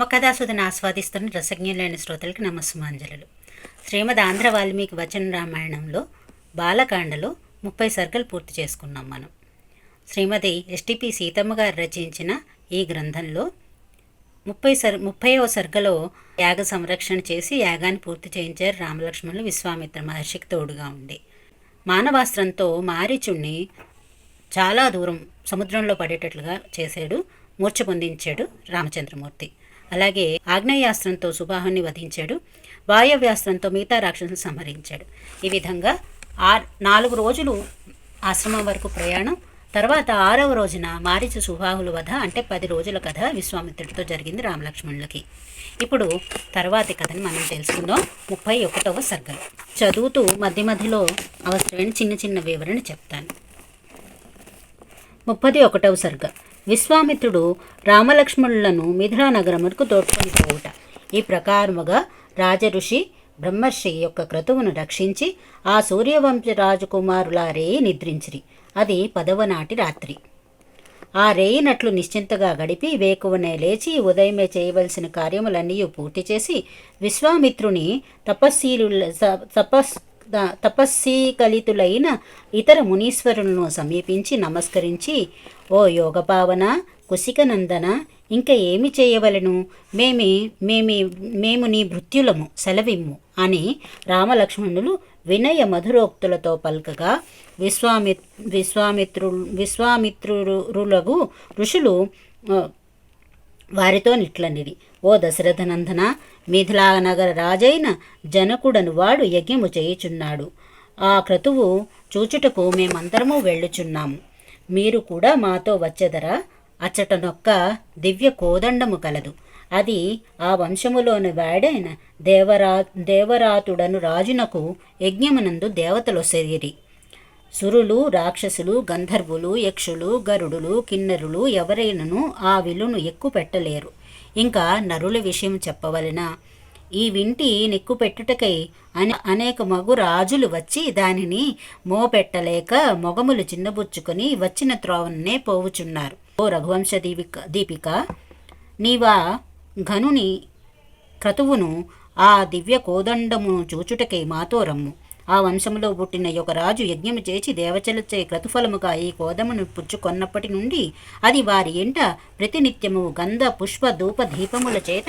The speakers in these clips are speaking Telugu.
సమకథాసుధను ఆస్వాదిస్తున్న రసజ్ఞులైన శ్రోతలకు నమస్సుమాంజలు శ్రీమద్ ఆంధ్ర వాల్మీకి వచన రామాయణంలో బాలకాండలో ముప్పై సర్గలు పూర్తి చేసుకున్నాం మనం. శ్రీమతి ఎస్టిపి సీతమ్మ గారు రచించిన ఈ గ్రంథంలో ముప్పై సర్ ముప్పైవ సర్గలో యాగ సంరక్షణ చేసి యాగాన్ని పూర్తి చేయించారు రామలక్ష్మణులు విశ్వామిత్ర మహర్షికి తోడుగా ఉండి. మానవాస్త్రంతో మారీచుణ్ణి చాలా దూరం సముద్రంలో పడేటట్లుగా చేశాడు మూర్ఛ పొందించాడు రామచంద్రమూర్తి. అలాగే ఆగ్నేయాస్త్రంతో సుబాహుని వధించాడు. వాయవ్యాస్త్రంతో మిగతా రాక్షసులను సంహరించాడు. ఈ విధంగా ఆ నాలుగు రోజులు ఆశ్రమం వరకు ప్రయాణం. తర్వాత ఆరవ రోజున మారిచి సుబాహుల వధ అంటే పది రోజుల కథ విశ్వామిత్రుడితో జరిగింది రామలక్ష్మణులకి. ఇప్పుడు తర్వాతి కథని మనం తెలుసుకుందాం. ముప్పై ఒకటవ సర్గలు చదువుతూ మధ్య మధ్యలో అవసరమైన చిన్న చిన్న వివరణ చెప్తాను. ముప్పది ఒకటవ సర్గ. విశ్వామిత్రుడు రామలక్ష్మణులను మిథిలా నగరమునకు తోడ్కొని పోవుట ఈ ప్రకారముగా రాజఋషి బ్రహ్మర్షి యొక్క క్రతువును రక్షించి ఆ సూర్యవంశ రాజకుమారుల రేయి నిద్రించిరి. అది పదవ నాటి రాత్రి. ఆ రేయినట్లు నిశ్చింతగా గడిపి వేకువనే లేచి ఉదయమే చేయవలసిన కార్యములన్నీ పూర్తి చేసి విశ్వామిత్రుని తపస్సీలు తపస్ తపస్సీకలితులైన ఇతర మునీశ్వరులను సమీపించి నమస్కరించి ఓ యోగపావన కుశికనందన ఇంకా ఏమి చేయవలను? మేమి మేమి మేము నీ భృత్యులము సెలవిమ్ము అని రామలక్ష్మణులు వినయ మధురోక్తులతో పలకగా విశ్వామి విశ్వామిత్రు విశ్వామిత్రులగు ఋషులు వారితో నిట్లనిది ఓ దశరథనందన మిథిలానగర రాజైన జనకుడను వాడు యజ్ఞము చేయుచున్నాడు. ఆ క్రతువు చూచుటకు మేమందరము వెళ్ళుచున్నాము. మీరు కూడా మాతో వచ్చెదరా? అచ్చటనొక్క దివ్య కోదండము కలదు. అది ఆ వంశములోని వాడైన దేవరా దేవరాతుడను రాజునకు యజ్ఞమునందు దేవతలు శరీరి సురులు రాక్షసులు గంధర్వులు యక్షులు గరుడులు కిన్నెరులు ఎవరైనను ఆ విల్లును ఎక్కుపెట్టలేరు. ఇంకా నరుల విషయం చెప్పవలెనా? ఈ వింటి నెక్కు పెట్టుటకై అని అనేక మగు రాజులు వచ్చి దానిని మోపెట్టలేక మొగములు చిన్నబుచ్చుకొని వచ్చిన త్రోవన్నే పోవుచున్నారు. ఓ రఘువంశ దీపిక దీపిక నీవా ఘనుని క్రతువును ఆ దివ్య కోదండమును చూచుటకై మాతో రమ్ము. ఆ వంశములో పుట్టిన ఒక రాజు యజ్ఞము చేసి దేవచలచే క్రతుఫలముగా ఈ కోదమును పుచ్చుకొన్నప్పటి నుండి అది వారి ఇంట ప్రతినిత్యము గంధ పుష్ప ధూప దీపముల చేత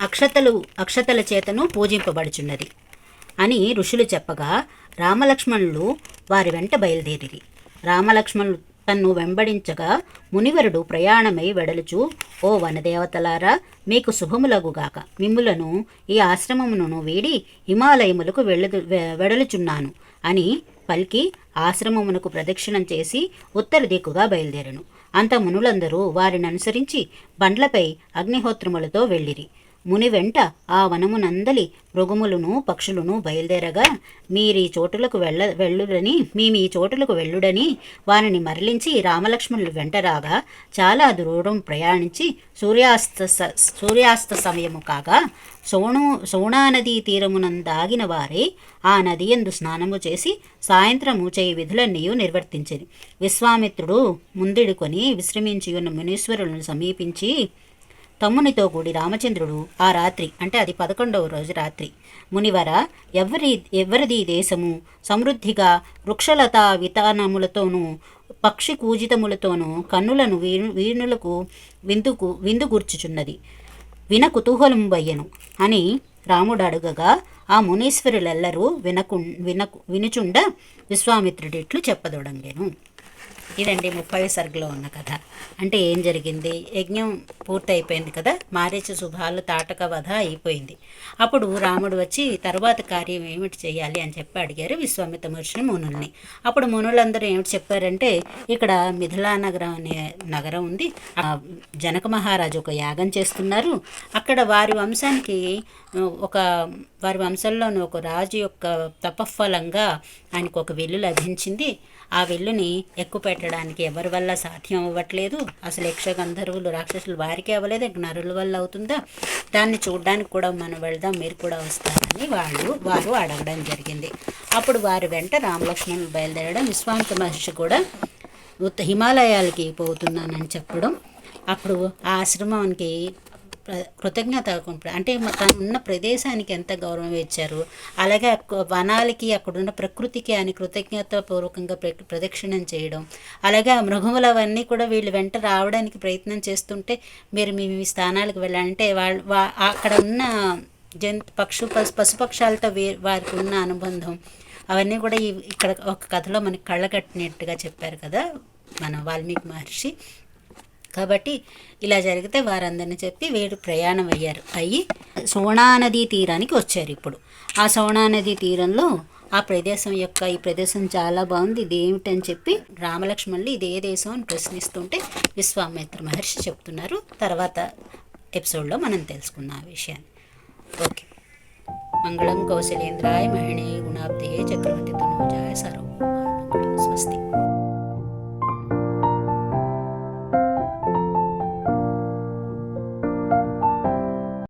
అక్షతలు అక్షతల చేతను పూజింపబడుచున్నది అని ఋషులు చెప్పగా రామలక్ష్మణులు వారి వెంట బయలుదేరిరి. రామలక్ష్మణులు తన్ను వెంబడించగా మునివరుడు ప్రయాణమై వెడలుచు ఓ వనదేవతలారా మీకు శుభములగుగాక. మిమ్ములను ఈ ఆశ్రమమును వీడి హిమాలయములకు వెళ్ళదు వెడలుచున్నాను అని పలికి ఆశ్రమమునకు ప్రదక్షిణం చేసి ఉత్తర దిక్కుగా బయలుదేరను. అంత మునులందరూ వారిని అనుసరించి బండ్లపై అగ్నిహోత్రములతో వెళ్ళిరి. ముని వెంట ఆ వనమునందలి మృగములను పక్షులను బయలుదేరగా మీరీ చోటులకు వెళ్ళ వెళ్ళుడని మేము ఈ చోటులకు వెళ్ళుడని వారిని మరలించి రామలక్ష్మణులు వెంట రాగా చాలా దూరం ప్రయాణించి సూర్యాస్త స- సూర్యాస్త సమయము కాగా సోణు సోణా నదీ తీరమునందాగిన వారే ఆ నది ఎందు స్నానము చేసి సాయంత్రము చేయి విధులన్నీ నిర్వర్తించింది విశ్వామిత్రుడు ముందుడుకొని విశ్రమించి ఉన్న మునీశ్వరులను సమీపించి తమ్మునితో కూడి రామచంద్రుడు ఆ రాత్రి అంటే అది పదకొండవ రోజు రాత్రి మునివర ఎవరి ఎవరిది దేశము? సమృద్ధిగా వృక్షలత వితానములతోనూ పక్షి కూజితములతోనూ కన్నులను వీణు వీణులకు విందుకు విందుగూర్చుచున్నది విన కుతూహలం బయ్యను అని రాముడు అడుగగా ఆ మునీశ్వరులెల్లరూ వినకు వినకు వినుచుండ విశ్వామిత్రుడిట్లు చెప్పదొడంగెను. ఇదండి ముప్పై సర్గలో ఉన్న కథ. అంటే ఏం జరిగింది? యజ్ఞం పూర్తయిపోయింది కదా? మారేచ శుభాలు తాటక వధ అయిపోయింది. అప్పుడు రాముడు వచ్చి తర్వాత కార్యం ఏమిటి చేయాలి? అని చెప్పి అడిగారు విశ్వామిత్ర మహర్షిని మునుల్ని. అప్పుడు మునులందరూ ఏమిటి చెప్పారంటే ఇక్కడ మిథిలా నగరం అనే నగరం ఉంది. ఆ జనక మహారాజు ఒక యాగం చేస్తున్నారు. అక్కడ వారి వంశానికి ఒక వారి వంశంలోని ఒక రాజు యొక్క తపఫలంగా ఆయనకు ఒక వెల్లు లభించింది. ఆ వెల్లుని ఎక్కువ పెట్టడానికి ఎవరి వల్ల సాధ్యం అవ్వట్లేదు? అసలు యక్షగంధర్వులు రాక్షసులు వారికే అవ్వలేదు? నరుల వల్ల అవుతుందా? దాన్ని చూడడానికి కూడా మనం వెళ్దాం మీరు కూడా వస్తారని వాళ్ళు వారు అడగడం జరిగింది. అప్పుడు వారి వెంట రామలక్ష్మణులు బయలుదేరడం విశ్వాంత మహర్షి కూడా ఉత్త హిమాలయాలకి పోతున్నానని చెప్పడం. అప్పుడు ఆ ఆశ్రమానికి కృతజ్ఞత అంటే మ- తను ఉన్న ప్రదేశానికి ఎంత గౌరవం ఇచ్చారు. అలాగే వనాలకి అక్కడున్న ప్రకృతికి అని కృతజ్ఞతాపూర్వకంగా ప్ర- ప్రదక్షిణం చేయడం. అలాగే ఆ మృగములు అవన్నీ కూడా వీళ్ళు వెంట రావడానికి ప్రయత్నం చేస్తుంటే మీరు మీ మీ స్థానాలకు వెళ్ళాలంటే వాళ్ళు వా అక్కడ ఉన్న జంతు పక్షు పశు పశుపక్షాలతో వారికి ఉన్న అనుబంధం అవన్నీ కూడా ఇక్కడ ఒక కథలో మనకి కళ్ళకట్టినట్టుగా చెప్పారు కదా మన వాల్మీకి మహర్షి. కాబట్టి ఇలా జరిగితే వారందరిని చెప్పి వీరు ప్రయాణం అయ్యారు. అయ్యి సోనా నదీ తీరానికి వచ్చారు ఇప్పుడు. ఆ సోనా నదీ తీరంలో ఆ ప్రదేశం యొక్క ఈ ప్రదేశం చాలా బాగుంది. ఇది ఏమిటని చెప్పి రామలక్ష్మణులు ఇది ఏ దేశం అని ప్రశ్నిస్తుంటే విశ్వామిత్ర మహర్షి చెప్తున్నారు. తర్వాత ఎపిసోడ్లో మనం తెలుసుకున్న ఆ విషయాన్ని. ఓకే. మంగళం కౌశలేంద్రాయ మహిళే గుణాబ్దే చక్రవర్తి తనూజాయ